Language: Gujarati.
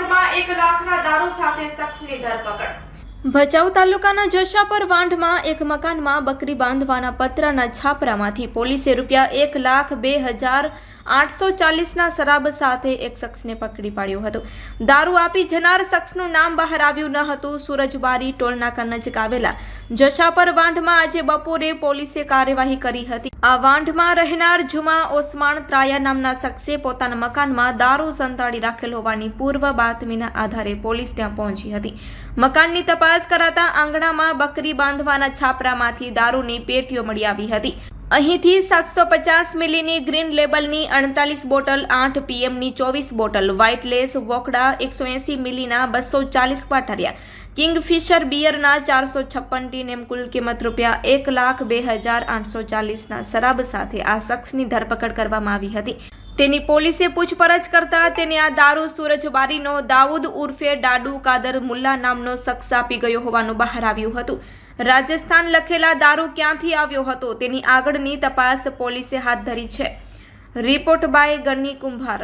બોટાદમાં એક લાખના દારૂ સાથે શખ્સની ધરપકડ. ભચાઉ તાલુકાના જશાપર વાંઢમાં એક મકાનમાં બકરી બાંધવાના પત્રના છાપરામાંથી પોલીસે રૂપિયા એક લાખ બે હજાર આઠસો ચાલીસના શરાબ સાથે એક શખ્સને પકડી પાડ્યો હતો. દારૂ આપી જનાર શખ્સનું નામ બહાર આવ્યું ન હતું. સુરજબારી ટોલનાકા નજીક આવેલા જશાપર વાંઢમાં આજે બપોરે પોલીસે કાર્યવાહી કરી હતી. આ વાંઢમાં રહેનાર જુમા ઓસમાણ ત્રાયા નામના શખ્સે પોતાના મકાનમાં દારૂ સંતાડી રાખેલ હોવાની પૂર્વ બાતમીના આધારે પોલીસ ત્યાં પહોંચી હતી. મકાનની તપાસ કરાતા આંગણામાં બકરી બાંધવાના છાપરામાંથી દારૂની પેટીઓ મળી આવી હતી. અહીંથી સાતસો પચાસ મિલીની ગ્રીન લેબલની અડતાલીસ બોટલ આઠ પીએમની ચોવીસ બોટલ વ્હાઇટલેસ વોકડા એકસો એંસી મિલીના બસો ચાલીસ ક્વાટરિયા કિંગફિશર બિયરના ચારસો છપ્પન ટીન એમ કુલ કિંમત રૂપિયા એક લાખ બે હજાર આઠસો ચાલીસના શરાબ સાથે આ શખ્સની ધરપકડ કરવામાં આવી હતી. તેની પોલીસે પૂછપરછ કરતા તેને આ દારૂ સુરજબારીનો દાઉદ ઉર્ફે ડાડુ કાદર મુલ્લા નામનો શખ્સ આપી ગયો હોવાનું બહાર આવ્યું હતું. રાજસ્થાન લખેલા દારૂ ક્યાંથી આવ્યો હતો તેની આગળની તપાસ પોલીસે હાથ ધરી છે. રિપોર્ટ બાય ગન્ની કુંભાર.